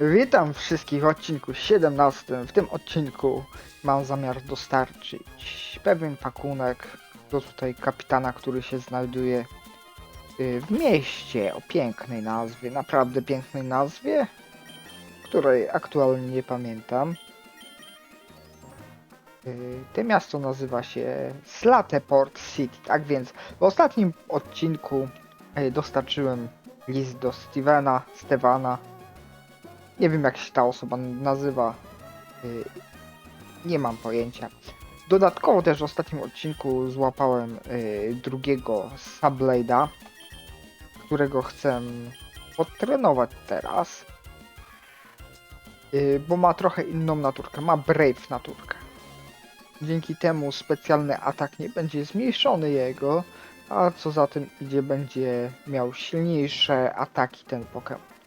Witam wszystkich w odcinku 17. W tym odcinku mam zamiar dostarczyć pewien pakunek do tutaj kapitana, który się znajduje y, w mieście o pięknej nazwie, naprawdę pięknej nazwie, której aktualnie nie pamiętam. Y, To miasto nazywa się Slateport City. Tak więc w ostatnim odcinku y, dostarczyłem list do Stevena, Stevana, nie wiem jak się ta osoba nazywa. y, Nie mam pojęcia. Dodatkowo też w ostatnim odcinku złapałem y, drugiego Subblade'a, którego chcę podtrenować teraz. Y, Bo ma trochę inną naturkę. Ma Brave naturkę. Dzięki temu specjalny atak nie będzie zmniejszony jego, a co za tym idzie będzie miał silniejsze ataki ten Pokémon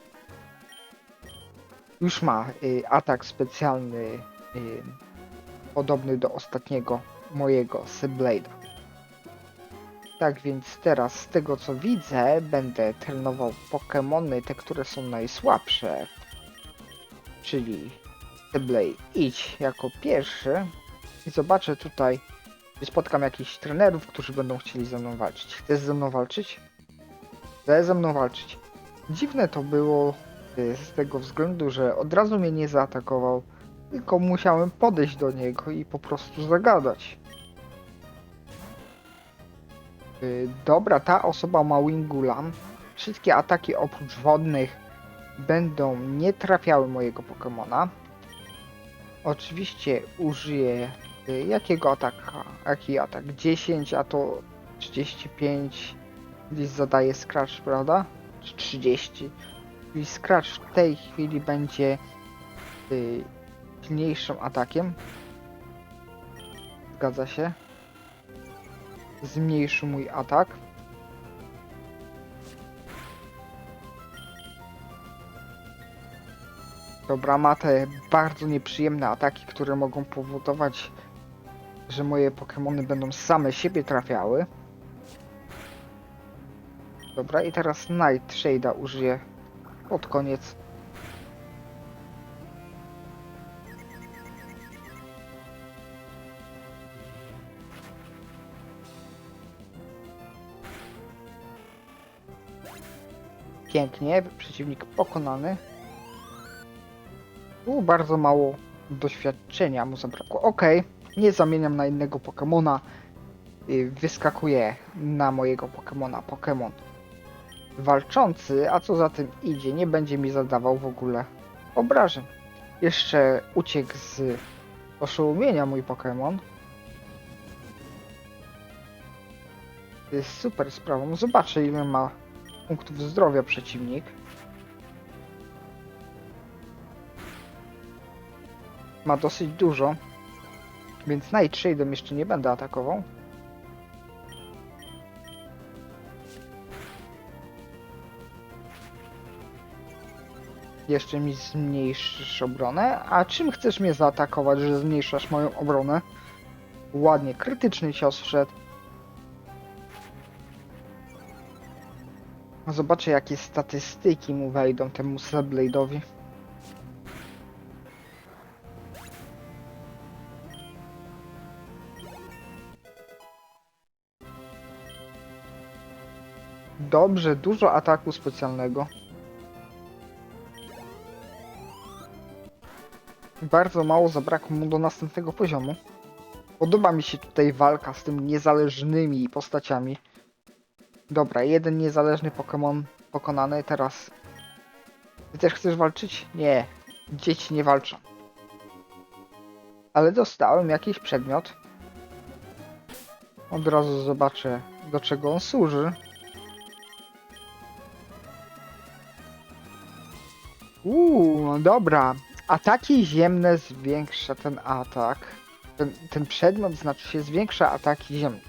już ma y, atak specjalny y, podobny do ostatniego mojego Seblade'a. Tak więc teraz z tego co widzę będę trenował Pokémony te, które są najsłabsze. Czyli Seblade idź jako pierwszy i zobaczę tutaj, czy spotkam jakichś trenerów, którzy będą chcieli ze mną walczyć. Chcesz ze mną walczyć? Chcesz ze mną walczyć. Dziwne to było, z tego względu, że od razu mnie nie zaatakował, tylko musiałem podejść do niego i po prostu zagadać. Y, Dobra, ta osoba ma Wingulam. Wszystkie ataki oprócz wodnych będą nie trafiały mojego Pokemona. Oczywiście użyję y, jakiego ataka? Jaki atak? 10, a to 35 gdzieś zadaje Scratch, prawda? Czy 30? Czyli Scratch w tej chwili będzie y, silniejszym atakiem. Zgadza się. Zmniejszy mój atak. Dobra, ma te bardzo nieprzyjemne ataki, które mogą powodować, że moje Pokémony będą same siebie trafiały. Dobra, i teraz Night Shade'a użyję pod koniec. Pięknie, przeciwnik pokonany. Tu bardzo mało doświadczenia mu zabrakło. Ok, nie zamieniam na innego Pokemona. Y, Wyskakuje na mojego Pokemona Pokemon walczący, a co za tym idzie, nie będzie mi zadawał w ogóle obrażeń. Jeszcze uciekł z oszołomienia mój Pokémon. Jest super sprawą. Zobaczę ile ma punktów zdrowia przeciwnik. Ma dosyć dużo, więc Nightshade'em jeszcze nie będę atakował. Jeszcze mi zmniejszysz obronę. A czym chcesz mnie zaatakować, że zmniejszasz moją obronę? Ładnie, krytyczny cios wszedł. Zobaczę jakie statystyki mu wejdą temu Subblade'owi. Dobrze, dużo ataku specjalnego. Bardzo mało zabrakło mu do następnego poziomu. Podoba mi się tutaj walka z tym niezależnymi postaciami. Dobra, jeden niezależny Pokémon pokonany, teraz... Ty też chcesz walczyć? Nie, dzieci nie walczą. Ale dostałem jakiś przedmiot. Od razu zobaczę, do czego on służy. Uuu, no dobra. Ataki ziemne zwiększa ten atak. Ten, ten przedmiot znaczy się zwiększa ataki ziemne.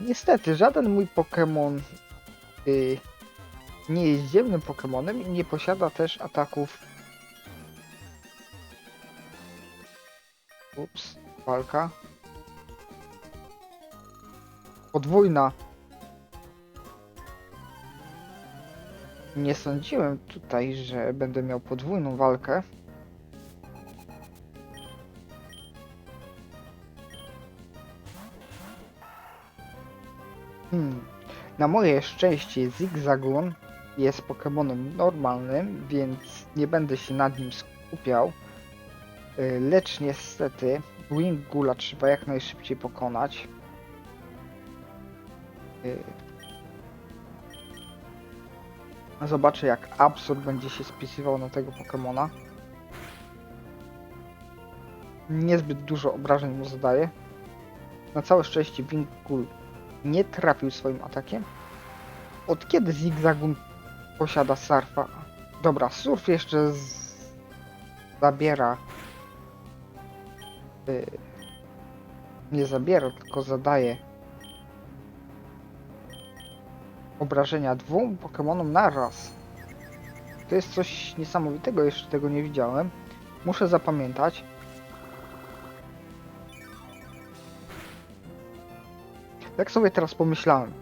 Niestety, żaden mój Pokémon y, nie jest ziemnym Pokémonem i nie posiada też ataków. Ups, walka. Podwójna. Nie sądziłem tutaj, że będę miał podwójną walkę. Hmm. Na moje szczęście Zigzagoon jest Pokemonem normalnym, więc nie będę się nad nim skupiał. Y, Lecz niestety Wingula trzeba jak najszybciej pokonać. Y, Zobaczę jak Absurd będzie się spisywał na tego Pokemona. Niezbyt dużo obrażeń mu zadaje. Na całe szczęście Wingul nie trafił swoim atakiem. Od kiedy Zigzagun posiada Surfa? Dobra, Surf jeszcze z... zabiera... Y... Nie zabiera, tylko zadaje obrażenia dwóm Pokemonom naraz. To jest coś niesamowitego, jeszcze tego nie widziałem. Muszę zapamiętać. Tak sobie teraz pomyślałem.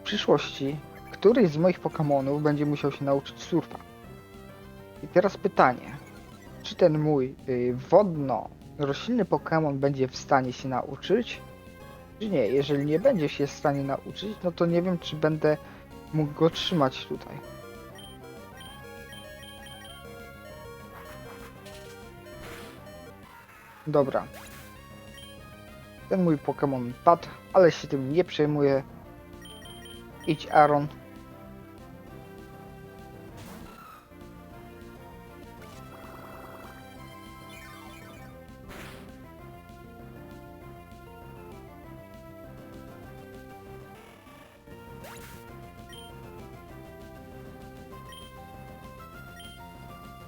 W przyszłości któryś z moich Pokemonów będzie musiał się nauczyć surfa. I teraz pytanie. Czy ten mój y, wodno-roślinny Pokemon będzie w stanie się nauczyć? Czy nie? Jeżeli nie będzie się w stanie nauczyć, no to nie wiem, czy będę mógł go trzymać tutaj. Dobra. Ten mój Pokémon padł, ale się tym nie przejmuję. Idź Aaron.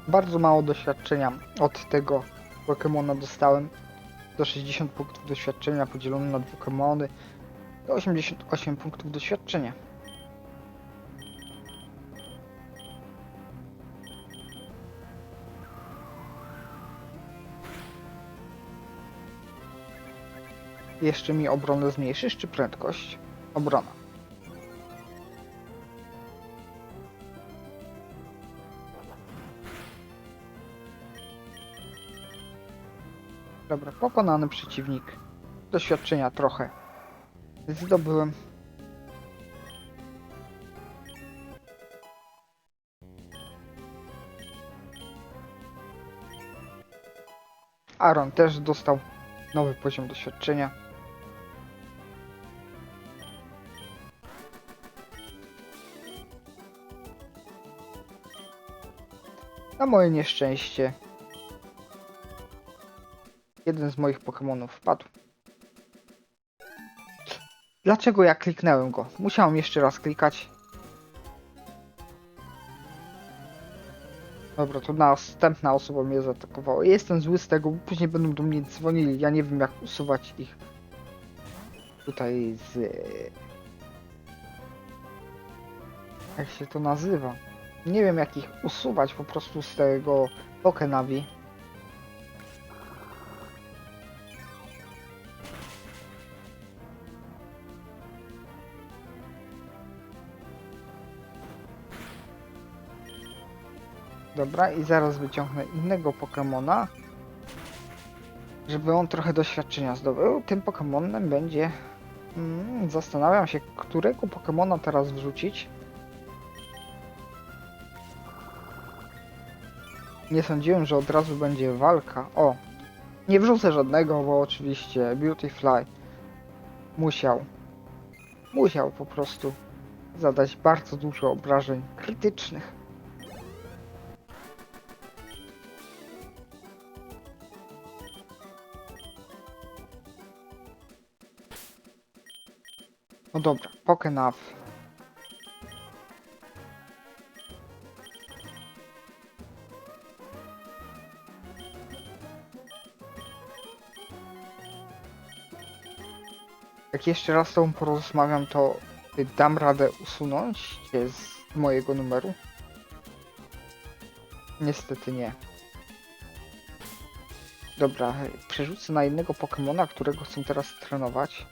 Bardzo mało doświadczenia od tego Pokémona dostałem. Do 60 punktów doświadczenia podzielone na dwa Pokémony. To 88 punktów doświadczenia. Jeszcze mi obronę zmniejszysz, czy prędkość? Obrona. Dobra, pokonany przeciwnik. Doświadczenia trochę zdobyłem. Aaron też dostał nowy poziom doświadczenia. Na moje nieszczęście jeden z moich Pokémonów wpadł. Dlaczego ja kliknąłem go? Musiałem jeszcze raz klikać. Dobra, to następna osoba mnie zaatakowała. Jestem zły z tego, bo później będą do mnie dzwonili. Ja nie wiem jak usuwać ich. Tutaj z... Jak się to nazywa? Nie wiem jak ich usuwać po prostu z tego Pokenavi. Dobra, i zaraz wyciągnę innego Pokemona. Żeby on trochę doświadczenia zdobył. Tym Pokemonem będzie... Mm, zastanawiam się, którego Pokemona teraz wrzucić. Nie sądziłem, że od razu będzie walka. O! Nie wrzucę żadnego, bo oczywiście Beautyfly musiał. Musiał po prostu zadać bardzo dużo obrażeń krytycznych. No dobra, Pokenav. Jak jeszcze raz z tobą porozmawiam, to dam radę usunąć cię z mojego numeru? Niestety nie. Dobra, przerzucę na innego Pokemona, którego chcę teraz trenować.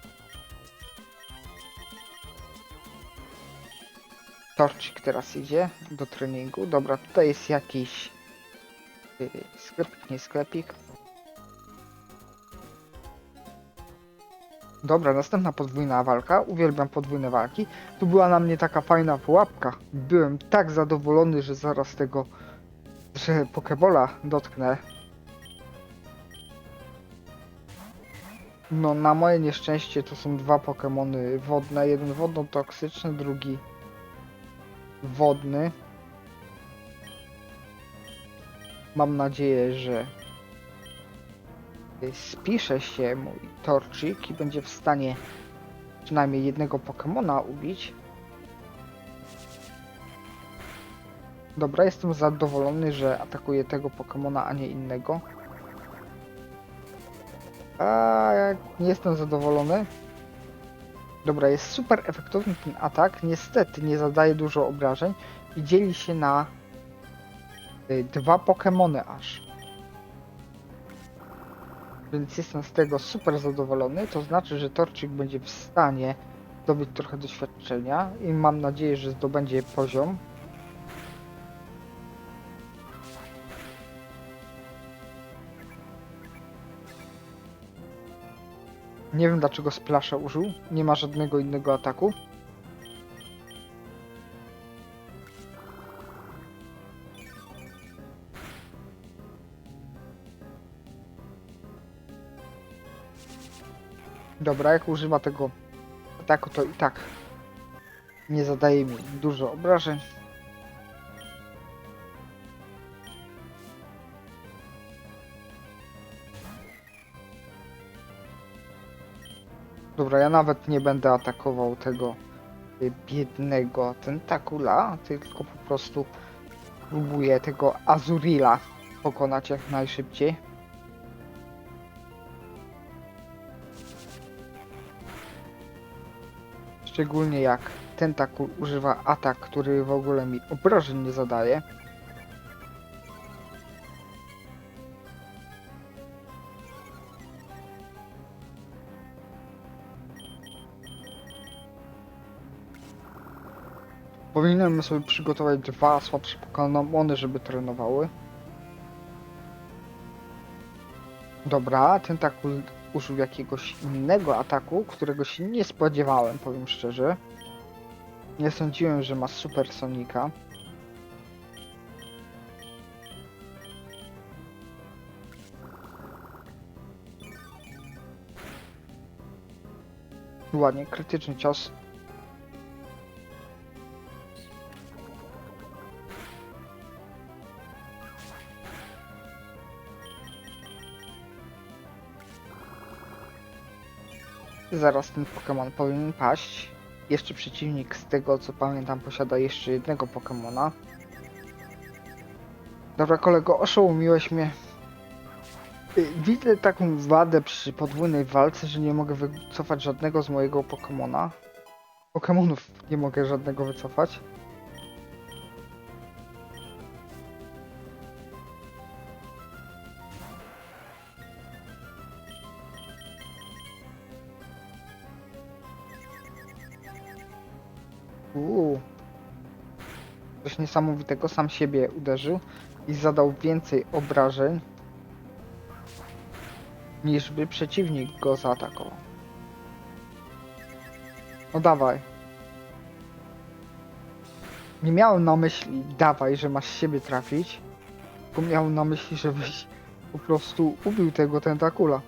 Torcik teraz idzie do treningu. Dobra, tutaj jest jakiś y, sklepik, nie sklepik. Dobra, następna podwójna walka. Uwielbiam podwójne walki. Tu była na mnie taka fajna pułapka. Byłem tak zadowolony, że zaraz tego, że Pokebola dotknę. No, na moje nieszczęście to są dwa Pokemony wodne. Jeden wodno-toksyczny, drugi wodny. Mam nadzieję, że spisze się mój Torczyk i będzie w stanie przynajmniej jednego Pokemona ubić. Dobra, jestem zadowolony, że atakuje tego Pokemona, a nie innego. A nie jestem zadowolony. Dobra, jest super efektowny ten atak. Niestety nie zadaje dużo obrażeń i dzieli się na y, dwa Pokemony aż. Więc jestem z tego super zadowolony. To znaczy, że Torczyk będzie w stanie zdobyć trochę doświadczenia i mam nadzieję, że zdobędzie poziom. Nie wiem dlaczego Splasha użył. Nie ma żadnego innego ataku. Dobra, jak używa tego ataku, to i tak nie zadaje mi dużo obrażeń. Dobra, ja nawet nie będę atakował tego y, biednego tentakula, tylko po prostu próbuję tego Azurila pokonać jak najszybciej. Szczególnie jak tentakul używa atak, który w ogóle mi obrażeń nie zadaje. Powinienem sobie przygotować dwa słabsze Pokemony, żeby trenowały. Dobra, tentakul użył jakiegoś innego ataku, którego się nie spodziewałem, powiem szczerze. Nie sądziłem, że ma Super Sonika. Ładnie, krytyczny cios. Zaraz ten Pokémon powinien paść. Jeszcze przeciwnik, z tego co pamiętam, posiada jeszcze jednego Pokémona. Dobra kolego, oszołomiłeś mnie. Y, Widzę taką wadę przy podwójnej walce, że nie mogę wycofać żadnego z mojego Pokémona. Pokémonów nie mogę żadnego wycofać. Niesamowitego, sam siebie uderzył i zadał więcej obrażeń niż by przeciwnik go zaatakował. No dawaj. Nie miałem na myśli dawaj, że masz siebie trafić, tylko miałem na myśli, żebyś po prostu ubił tego tentakula.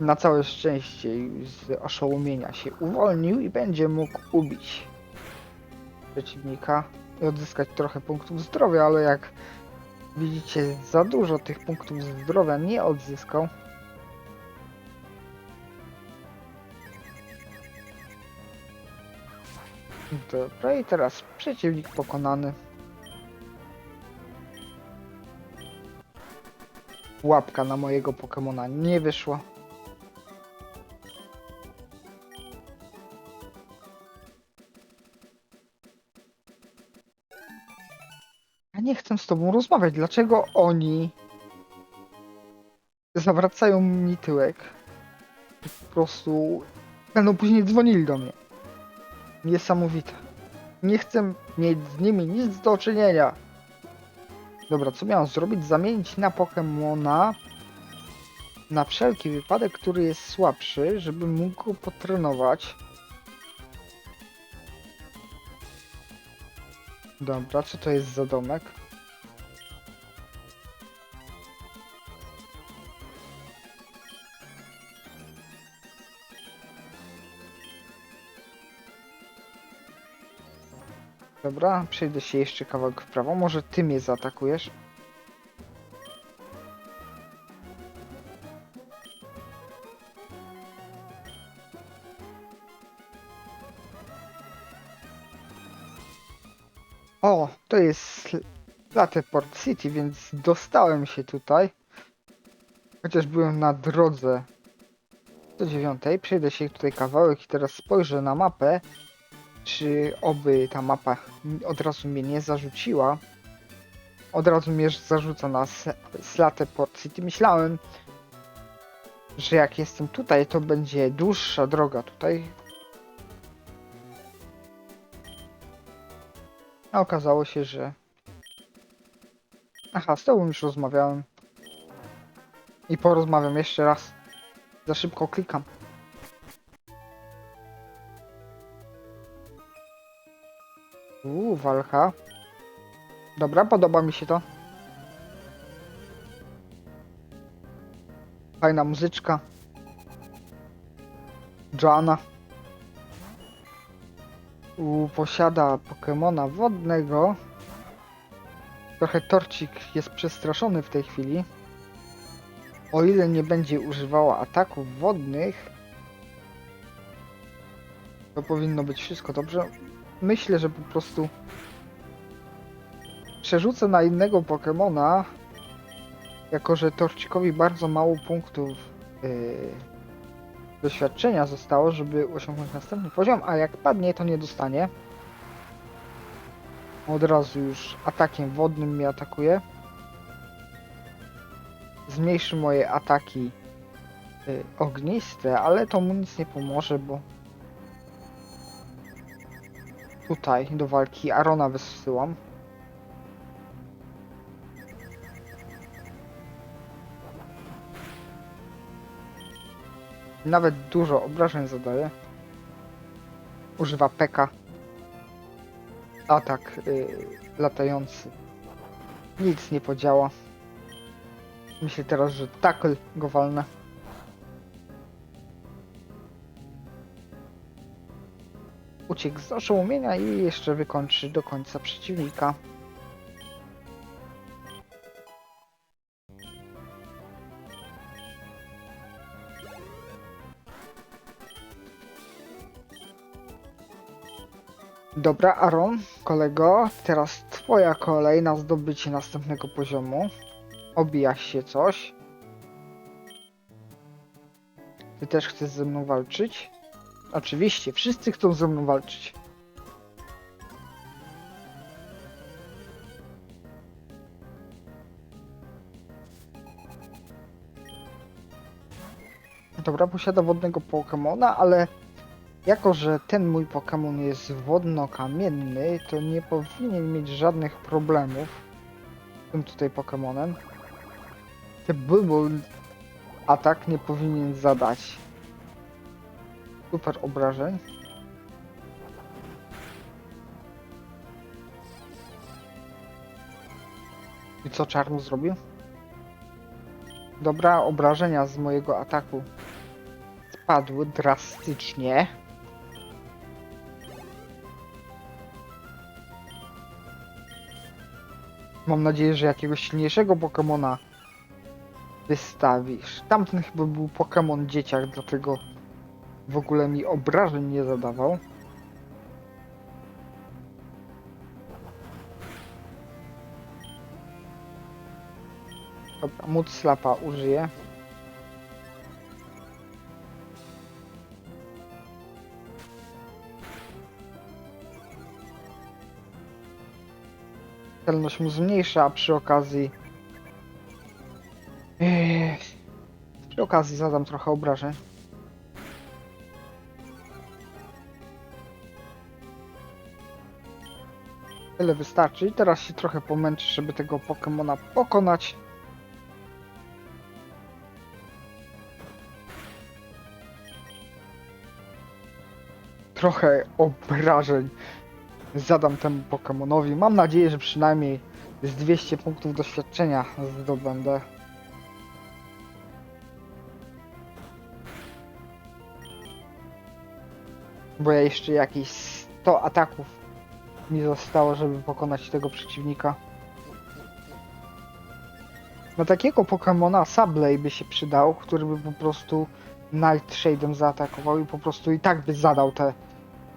Na całe szczęście z oszołomienia się uwolnił i będzie mógł ubić przeciwnika i odzyskać trochę punktów zdrowia, ale jak widzicie za dużo tych punktów zdrowia nie odzyskał. Dobra i teraz przeciwnik pokonany. Łapka na mojego Pokemona nie wyszła. Chcę z tobą rozmawiać. Dlaczego oni zawracają mi tyłek? Po prostu będą później dzwonili do mnie. Niesamowite. Nie chcę mieć z nimi nic do czynienia. Dobra, co miałem zrobić? Zamienić na Pokemona na wszelki wypadek, który jest słabszy, żebym mógł go potrenować. Dobra, co to jest za domek? Dobra, przejdę się jeszcze kawałek w prawo. Może ty mnie zaatakujesz? O, to jest Lateport City, więc dostałem się tutaj. Chociaż byłem na drodze do dziewiątej. Przejdę się tutaj kawałek i teraz spojrzę na mapę czy oby ta mapa od razu mnie nie zarzuciła. Od razu mnie zarzuca na Slate Port City. Myślałem, że jak jestem tutaj, to będzie dłuższa droga tutaj. A okazało się, że... Aha, z tobą już rozmawiałem. I porozmawiam jeszcze raz. Za szybko klikam. Walka. Dobra, podoba mi się to. Fajna muzyczka. Joanna. Uuu, posiada Pokemona wodnego. Trochę torcik jest przestraszony w tej chwili. O ile nie będzie używała ataków wodnych, to powinno być wszystko dobrze myślę, że po prostu przerzucę na innego Pokemona, jako że Torcikowi bardzo mało punktów yy, doświadczenia zostało, żeby osiągnąć następny poziom, a jak padnie, to nie dostanie. Od razu już atakiem wodnym mnie atakuje. Zmniejszy moje ataki yy, ogniste, ale to mu nic nie pomoże, bo tutaj do walki Arona wysyłam. Nawet dużo obrażeń zadaje. Używa peka. Atak yy, latający. Nic nie podziała. Myślę teraz, że tackle go walnę. Uciekł z oszołomienia i jeszcze wykończy do końca przeciwnika. Dobra, Aaron, kolego, teraz twoja kolej na zdobycie następnego poziomu. Obija się coś. Ty też chcesz ze mną walczyć? Oczywiście, wszyscy chcą ze mną walczyć. Dobra, posiada wodnego Pokemona, ale jako, że ten mój Pokemon jest wodno-kamienny, to nie powinien mieć żadnych problemów z tym tutaj Pokemonem. Ten Bulbul atak nie powinien zadać super obrażeń. I co Czarnu zrobił? Dobra, obrażenia z mojego ataku spadły drastycznie. Mam nadzieję, że jakiegoś silniejszego Pokemona wystawisz. Tamten chyba był Pokemon dzieciak, dlatego w ogóle mi obrażeń nie zadawał. Dobra, mód slapa użyję. Celność mu zmniejsza, a przy okazji... Ech, przy okazji zadam trochę obrażeń. Tyle wystarczy i teraz się trochę pomęczysz, żeby tego Pokemona pokonać. Trochę obrażeń zadam temu Pokemonowi. Mam nadzieję, że przynajmniej z 200 punktów doświadczenia zdobędę. Bo ja jeszcze jakieś 100 ataków mi zostało, żeby pokonać tego przeciwnika. Na takiego Pokemona Sableye by się przydał, który by po prostu Nightshade'em zaatakował i po prostu i tak by zadał te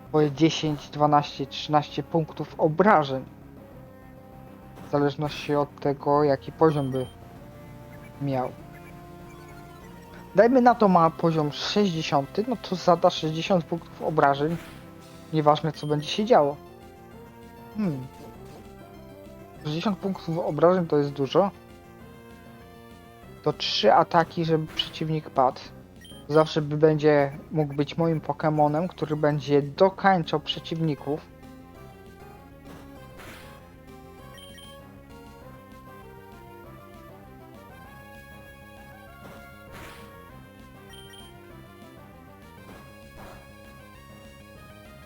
swoje 10, 12, 13 punktów obrażeń. W zależności od tego, jaki poziom by miał. Dajmy na to ma poziom 60, no to zada 60 punktów obrażeń. Nieważne co będzie się działo. Hmm. 60 punktów obrażeń to jest dużo. To 3 ataki, żeby przeciwnik padł. Zawsze by będzie mógł być moim Pokemonem, który będzie dokańczał przeciwników.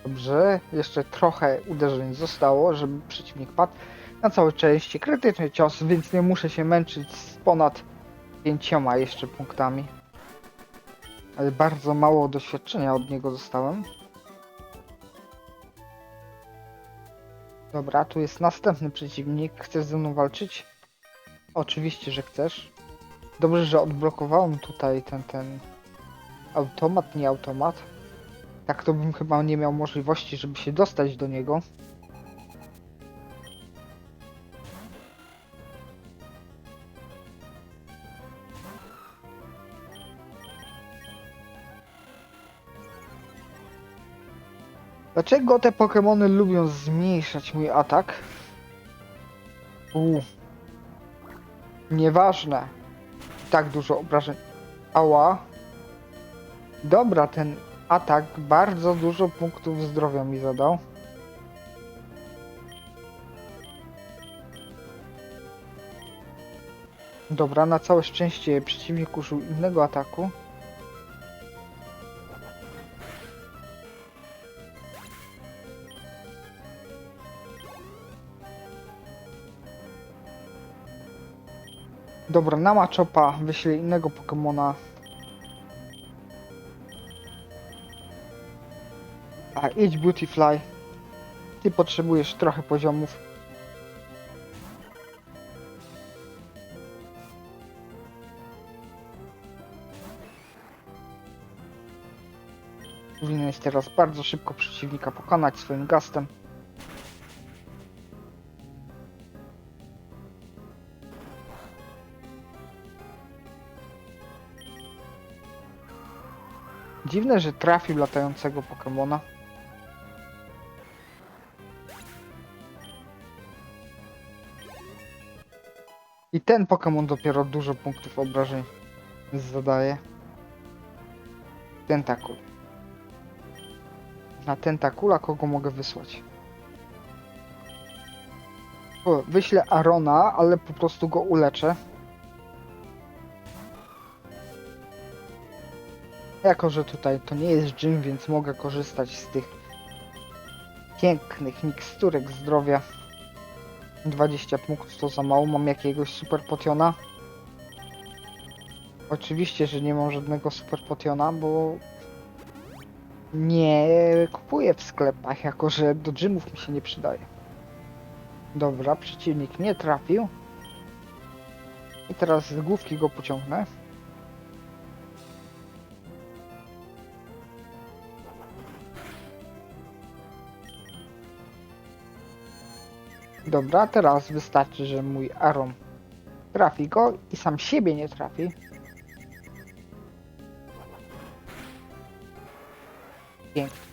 Dobrze, jeszcze trochę uderzeń zostało, żeby przeciwnik padł. Na całe szczęście krytyczny cios, więc nie muszę się męczyć z ponad pięcioma jeszcze punktami. Ale bardzo mało doświadczenia od niego dostałem. Dobra, tu jest następny przeciwnik. Chcesz ze mną walczyć? Oczywiście, że chcesz. Dobrze, że odblokowałem tutaj ten, ten automat, nie automat. Tak to bym chyba nie miał możliwości, żeby się dostać do niego. Dlaczego te Pokémony lubią zmniejszać mój atak? Uuu. Nieważne. Tak dużo obrażeń. Ała. Dobra, ten atak bardzo dużo punktów zdrowia mi zadał. Dobra, na całe szczęście przeciwnik użył innego ataku. Dobra, na Machopa wyślę innego Pokemona. A idź Beautyfly. Ty potrzebujesz trochę poziomów. Powinieneś teraz bardzo szybko przeciwnika pokonać swoim gastem. Dziwne, że trafił latającego Pokemona. Ten Pokémon dopiero dużo punktów obrażeń zadaje. Tentakul. Na Tentakula kogo mogę wysłać? Wyślę Arona, ale po prostu go uleczę. Jako, że tutaj to nie jest gym, więc mogę korzystać z tych pięknych miksturek zdrowia. 20 punktów to za mało, mam jakiegoś super potiona. Oczywiście, że nie mam żadnego super potiona, bo nie kupuję w sklepach, jako że do gymów mi się nie przydaje. Dobra, przeciwnik nie trafił. I teraz z główki go pociągnę. Dobra, teraz wystarczy, że mój Aron trafi go i sam siebie nie trafi. Pięknie.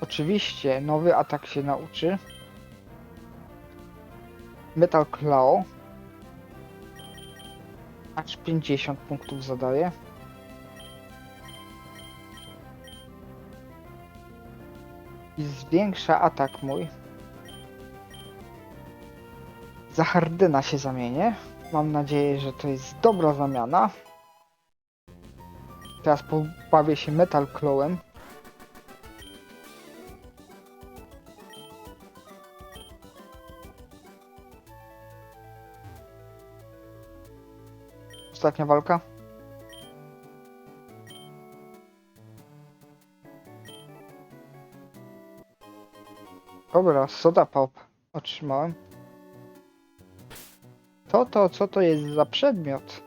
Oczywiście nowy atak się nauczy. Metal Claw. Aż 50 punktów zadaje. I zwiększa atak mój. Za Hardena się zamienię. Mam nadzieję, że to jest dobra zamiana. Teraz pobawię się Metal Clawem. Ostatnia walka. Dobra, soda pop otrzymałem. Co to, co to jest za przedmiot?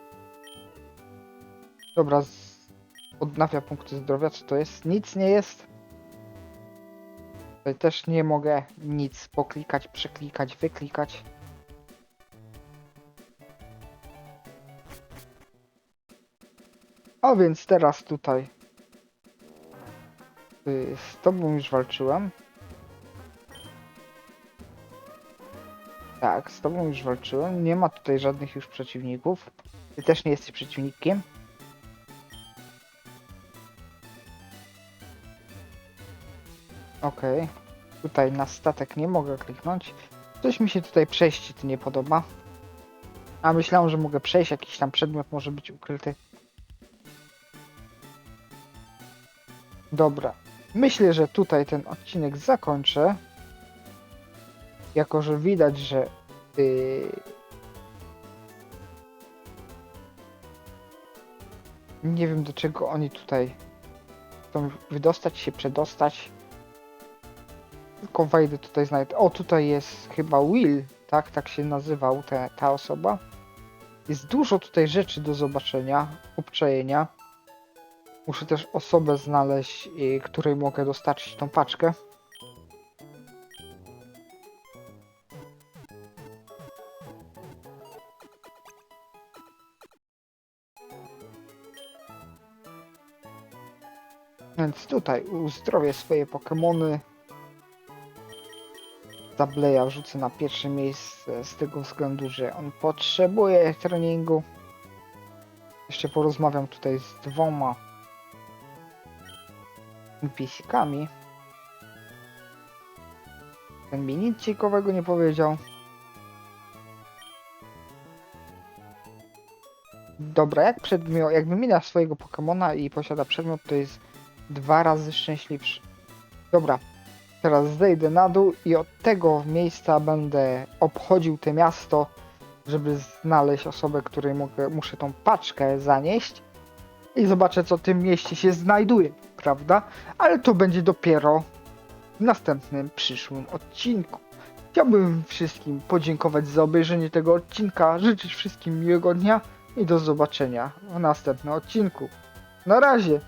Dobra, z... odnawia punkty zdrowia, co to jest? Nic nie jest. Tutaj też nie mogę nic poklikać, przeklikać, wyklikać. A więc teraz tutaj y, z tobą już walczyłem. Tak, z tobą już walczyłem. Nie ma tutaj żadnych już przeciwników. Ty też nie jesteś przeciwnikiem. Okej. Tutaj na statek nie mogę kliknąć. Coś mi się tutaj przejście nie podoba. A myślałem, że mogę przejść, jakiś tam przedmiot może być ukryty. Dobra. Myślę, że tutaj ten odcinek zakończę. Jako, że widać, że yy... nie wiem do czego oni tutaj chcą wydostać się, przedostać. Tylko wejdę tutaj, znajdę. O, tutaj jest chyba Will, tak? Tak się nazywał te, ta osoba. Jest dużo tutaj rzeczy do zobaczenia, obczajenia. Muszę też osobę znaleźć, y, której mogę dostarczyć tą paczkę. Więc tutaj uzdrowię swoje Pokemony. Zableja wrzucę na pierwsze miejsce z tego względu, że on potrzebuje treningu. Jeszcze porozmawiam tutaj z dwoma NPC-kami. Ten mi nic ciekawego nie powiedział. Dobra, jak przedmiot, jak wymienia swojego Pokemona i posiada przedmiot, to jest dwa razy szczęśliwszy. Dobra, teraz zejdę na dół i od tego miejsca będę obchodził te miasto, żeby znaleźć osobę, której mogę, muszę tą paczkę zanieść i zobaczę, co w tym mieście się znajduje, prawda? Ale to będzie dopiero w następnym, przyszłym odcinku. Chciałbym wszystkim podziękować za obejrzenie tego odcinka, życzyć wszystkim miłego dnia i do zobaczenia w następnym odcinku. Na razie!